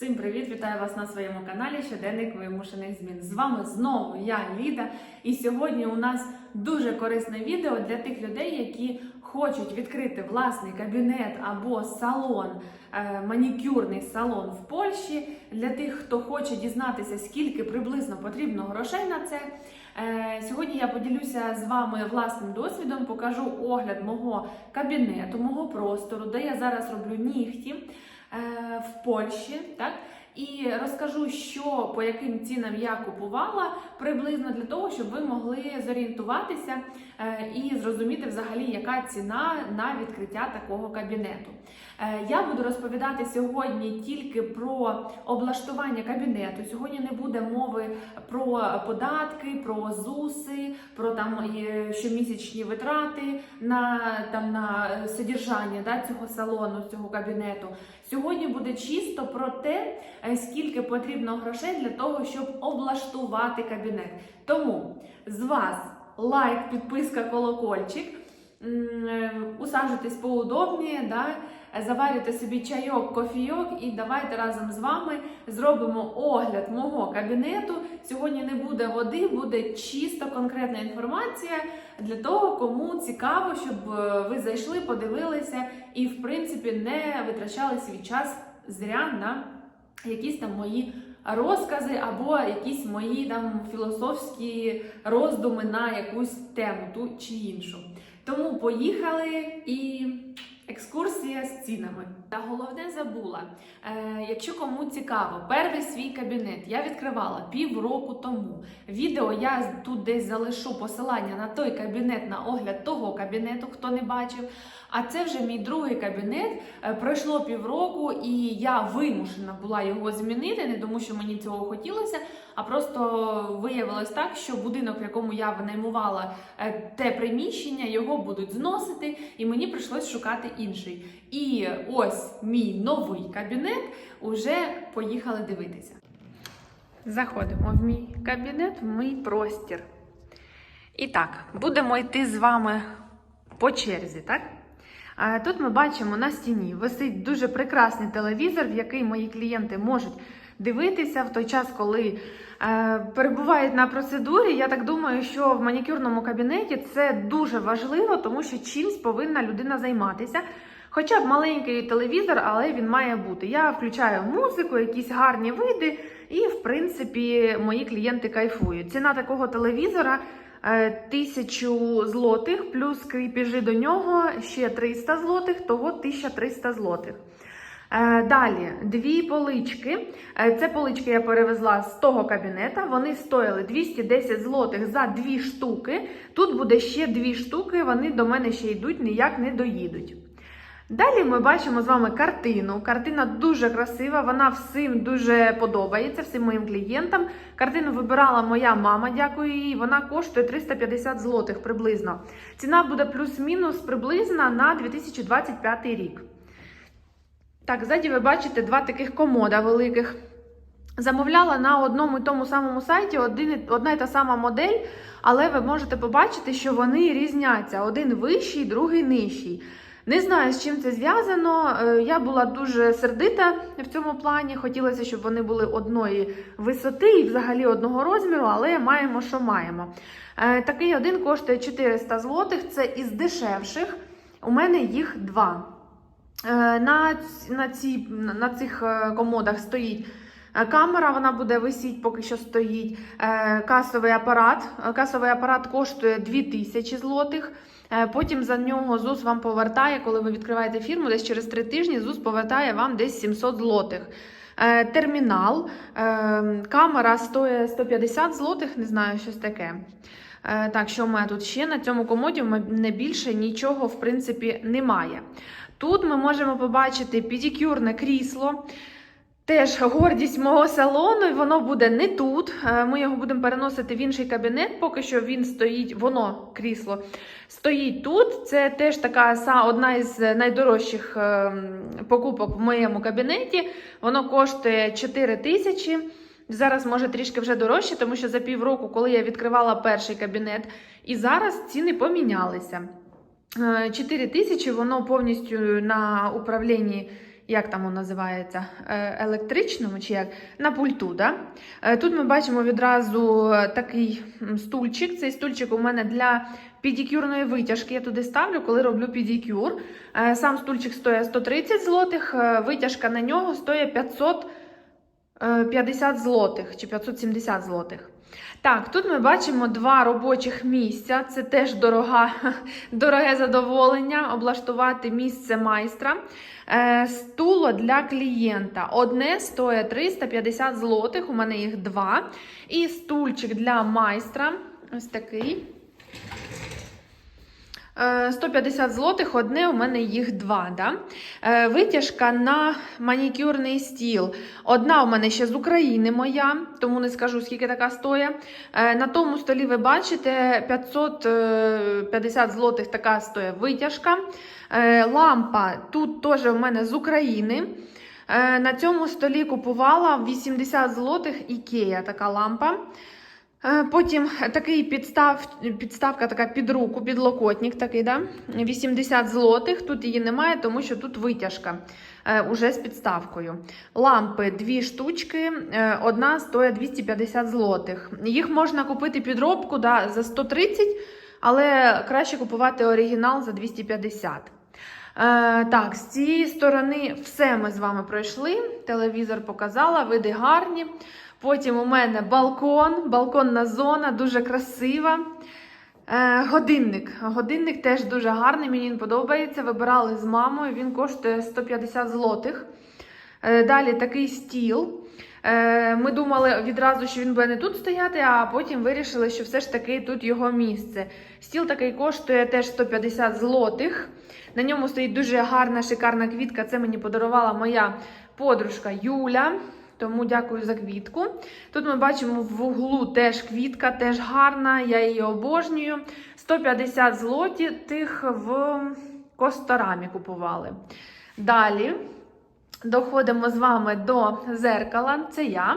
Всім привіт! Вітаю вас на своєму каналі Щоденник вимушених змін. З вами знову я, Ліда, і сьогодні у нас дуже корисне відео для тих людей, які хочуть відкрити власний кабінет або салон, е, манікюрний салон в Польщі. Для тих, хто хоче дізнатися, скільки приблизно потрібно грошей на це. Е, Сьогодні я поділюся з вами власним досвідом, покажу огляд мого кабінету, мого простору, де я зараз роблю нігті в Польщі, так? І розкажу, що по яким цінам я купувала приблизно для того, щоб ви могли зорієнтуватися е, і зрозуміти взагалі, яка ціна на відкриття такого кабінету. Е, Я буду розповідати сьогодні тільки про облаштування кабінету. Сьогодні не буде мови про податки, про ЗУСи, про там е, щомісячні витрати на там на е, содержання да, цього салону, цього кабінету. Сьогодні буде чисто про те, е, скільки потрібно грошей для того, щоб облаштувати кабінет. Тому з вас лайк, підписка, колокольчик. Е, Усаджуйтесь поудобніше, да? заварюйте собі чайок, кофійок, і давайте разом з вами зробимо огляд мого кабінету. Сьогодні не буде води, буде чисто конкретна інформація для того, кому цікаво, щоб е, ви зайшли, подивилися і, в принципі, не витрачали свій час зря на якісь там мої розкази або якісь мої там філософські роздуми на якусь тему ту чи іншу. Тому поїхали і екскурсія з цінами. Та головне забула. Е, якщо кому цікаво, перший свій кабінет я відкривала півроку тому. Відео я тут десь залишу посилання на той кабінет, на огляд того кабінету, хто не бачив. А це вже мій другий кабінет. Е, Пройшло півроку, і я вимушена була його змінити, не тому що мені цього хотілося, а просто виявилось так, що будинок, в якому я винаймувала е, те приміщення, його будуть зносити, і мені прийшлось шукати інший. І ось мій новий кабінет. Уже поїхали дивитися. Заходимо в мій кабінет, в мій простір. І так, будемо йти з вами по черзі, так? Тут ми бачимо на стіні висить дуже прекрасний телевізор, в який мої клієнти можуть дивитися в той час, коли е, перебувають на процедурі. Я так думаю, що в манікюрному кабінеті це дуже важливо, тому що чимсь повинна людина займатися. Хоча б маленький телевізор, але він має бути. Я включаю музику, якісь гарні види, і в принципі мої клієнти кайфують. Ціна такого телевізора. е, Тисячу злотих, плюс кріпіжі до нього ще 300 злотих, того 1300 злотих. Е, Далі дві полички. Е, Це полички я перевезла з того кабінета. Вони стояли 210 злотих за дві штуки. Тут буде ще дві штуки, вони до мене ще йдуть, ніяк не доїдуть. Далі ми бачимо з вами картину. Картина дуже красива, вона всім дуже подобається, всім моїм клієнтам. Картину вибирала моя мама, дякую їй. Вона коштує 350 злотих приблизно. Ціна буде плюс-мінус приблизна на 2025 рік. Так, ззаді ви бачите два таких комода великих. Замовляла на одному і тому самому сайті один, одна і та сама модель, але ви можете побачити, що вони різняться. Один вищий, другий нижчий. Не знаю, з чим це зв'язано. Е, Я була дуже сердита в цьому плані. Хотілося, щоб вони були одної висоти і взагалі одного розміру, але маємо, що маємо. Е, Такий один коштує 400 злотих, це із дешевших. У мене їх два. Е, На, на, ці, на цих е, комодах стоїть е, камера, вона буде висіти, поки що стоїть. Касовий апарат. Касовий апарат коштує 2000 злотих. Потім за нього ЗУС вам повертає, коли ви відкриваєте фірму, десь через 3 тижні ЗУС повертає вам десь 700 злотих. Термінал, камера стоїть 150 злотих, не знаю, щось таке. Так, що в мене тут ще на цьому комоді мене більше нічого, в принципі, немає. Тут ми можемо побачити педикюрне крісло. Теж гордість мого салону, і воно буде не тут. Е, Ми його будемо переносити в інший кабінет. Поки що він стоїть, воно крісло стоїть тут. Це теж така одна із найдорожчих ем, покупок в моєму кабінеті. Воно коштує 4 тисячі. Зараз може трішки вже дорожче, тому що за півроку, коли я відкривала перший кабінет, і зараз ціни помінялися. Е, 4 тисячі, воно повністю на управлінні як там воно називається, е, електричному чи як на пульту. Да? Е, Тут ми бачимо відразу такий стульчик. Цей стульчик у мене для педикюрної витяжки. Я туди ставлю, коли роблю педикюр. Е, Сам стульчик стоїть 130 злотих, е, витяжка на нього стоїть 550 злотих чи 570 злотих. Так, тут ми бачимо два робочих місця. Це теж дорога, дороге задоволення облаштувати місце майстра. Е, стуло для клієнта. Одне стоїть 350 злотих, у мене їх два. І стульчик для майстра. Ось такий. Е, 150 злотих, одне, у мене їх два. Да? Е, Витяжка на манікюрний стіл. Одна у мене ще з України моя, тому не скажу, скільки така стоїть. Е, На тому столі ви бачите 550 злотих така стоїть витяжка. Е, Лампа тут теж у мене з України. Е, На цьому столі купувала 80 злотих Ікея така лампа. Е, Потім такий підстав, підставка така під руку, підлокотник такий, да? 80 злотих. Тут її немає, тому що тут витяжка е, уже з підставкою. Лампи дві штучки, е, одна стоїть 250 злотих. Їх можна купити підробку да, за 130, але краще купувати оригінал за 250. Е, так, з цієї сторони все ми з вами пройшли. Телевізор показала, види гарні. Потім у мене балкон, балконна зона, дуже красива. Е, годинник. Годинник теж дуже гарний, мені він подобається. Вибирали з мамою, він коштує 150 злотих. Е, далі такий стіл. Е, ми думали відразу, що він буде не тут стояти, а потім вирішили, що все ж таки тут його місце. Стіл такий коштує теж 150 злотих. На ньому стоїть дуже гарна, шикарна квітка. Це мені подарувала моя подружка Юля. Тому дякую за квітку. Тут ми бачимо в углу теж квітка, теж гарна, я її обожнюю. 150 злоті тих в Косторамі купували. Далі доходимо з вами до зеркала. Це я.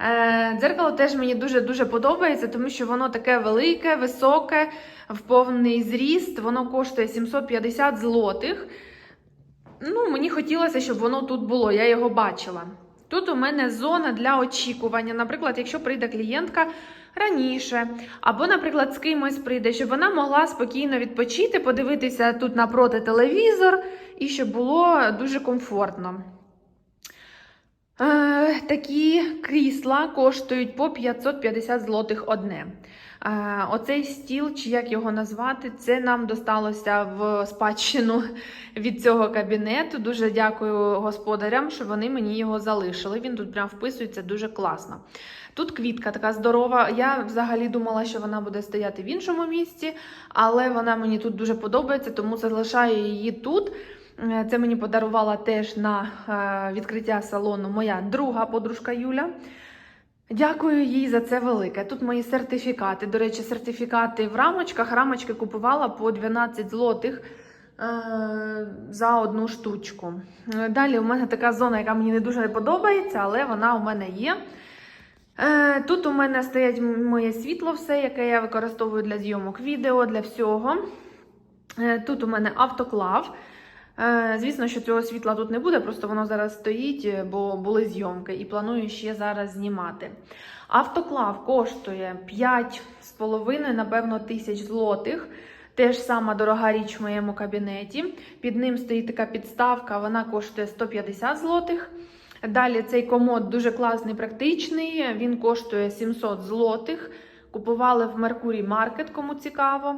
Е, Дзеркало теж мені дуже-дуже подобається, тому що воно таке велике, високе, в повний зріст. Воно коштує 750 злотих. Ну, мені хотілося, щоб воно тут було, я його бачила. Тут у мене зона для очікування. Наприклад, якщо прийде клієнтка раніше, або, наприклад, з кимось прийде, щоб вона могла спокійно відпочити, подивитися тут напроти телевізор, і щоб було дуже комфортно. Е, такі крісла коштують по 550 злотих одне. Е, оцей стіл, чи як його назвати, це нам досталося в спадщину від цього кабінету. Дуже дякую господарям, що вони мені його залишили. Він тут прям вписується дуже класно. Тут квітка така здорова. Я взагалі думала, що вона буде стояти в іншому місці, але вона мені тут дуже подобається, тому залишаю її тут. Е, Це мені подарувала теж на е, відкриття салону моя друга подружка Юля. Дякую їй за це велике. Тут мої сертифікати. До речі, сертифікати в рамочках. Рамочки купувала по 12 злотих е, за одну штучку. Далі у мене така зона, яка мені не дуже не подобається, але вона у мене є. Тут у мене стоять моє світло, все, яке я використовую для зйомок відео, для всього. Тут у мене автоклав. Е, Звісно, що цього світла тут не буде, просто воно зараз стоїть, е, бо були зйомки, і планую ще зараз знімати. Автоклав коштує 5,5, напевно, тисяч злотих. Теж сама дорога річ в моєму кабінеті. Під ним стоїть така підставка, вона коштує 150 злотих. Далі цей комод дуже класний, практичний. Він коштує 700 злотих. Купували в Меркурій Маркет, кому цікаво.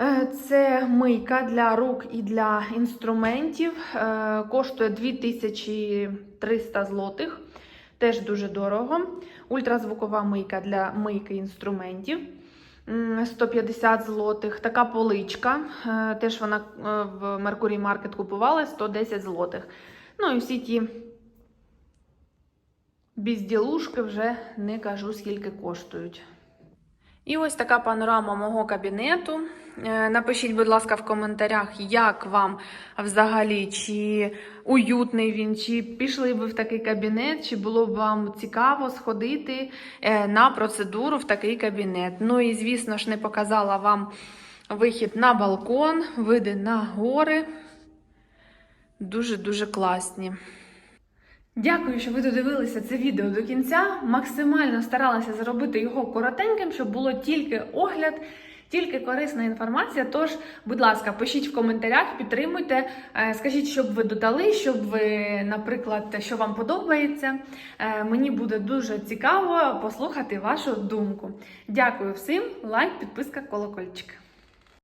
Е, Це мийка для рук і для інструментів. Е, Коштує 2300 злотих. Теж дуже дорого. Ультразвукова мийка для мийки інструментів. 150 злотих. Така поличка. е, Теж вона в Меркурій Маркет купували 110 злотих. Ну і всі ті безділушки вже не кажу, скільки коштують. І ось така панорама мого кабінету. Е, Напишіть, будь ласка, в коментарях, як вам взагалі, чи уютний він, чи пішли ви в такий кабінет, чи було б вам цікаво сходити е, на процедуру в такий кабінет. Ну і, звісно ж, не показала вам вихід на балкон, види на гори. дуже-дуже класні. Дякую, що ви додивилися це відео до кінця. Максимально старалася зробити його коротеньким, щоб було тільки огляд, тільки корисна інформація. Тож, будь ласка, пишіть в коментарях, підтримуйте, е, скажіть, щоб ви додали, щоб ви, наприклад, що вам подобається. Е, Мені буде дуже цікаво послухати вашу думку. Дякую всім, лайк, підписка, колокольчик.